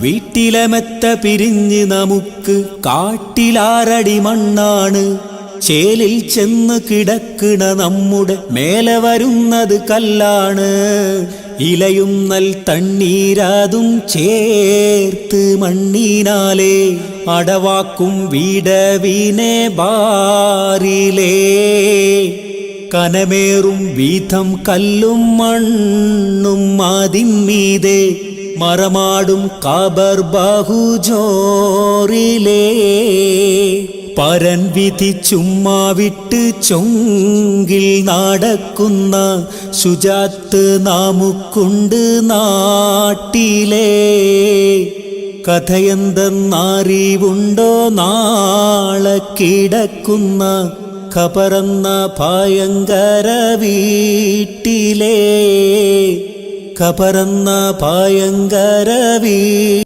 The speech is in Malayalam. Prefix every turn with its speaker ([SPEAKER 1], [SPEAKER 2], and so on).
[SPEAKER 1] വീട്ടിലെ മെത്ത പിരിഞ്ഞ് നമുക്ക് കാട്ടിലാറടി മണ്ണാണ്. ചേലിൽ ചെന്ന് കിടക്കണ നമ്മുടെ മേലെ വരുന്നത് കല്ലാണ്. ഇലയും നൽ തണ്ണീരാതും ചേർത്ത് മണ്ണീനാലേ അടവാക്കും വീടവിനെ ബാറിലേ. കനമേറും വീഥം കല്ലും മണ്ണും അതിന്മീതെ മറമാടും കാബർ ബാഹുജോറിലേ. പരൻ വിധി ചുമ്മാ വിട്ട് ചൊങ്കിൽ നടക്കുന്ന ശുചാത്ത് നാമുക്കുണ്ട് നാട്ടിലേ. കഥയെന്തെന്നറിവുണ്ടോ? നാളെ കിടക്കുന്ന ഖബറന്ന പായങ്കര വീട്ടിലേ. കപറന്ന പായങ്കര വീ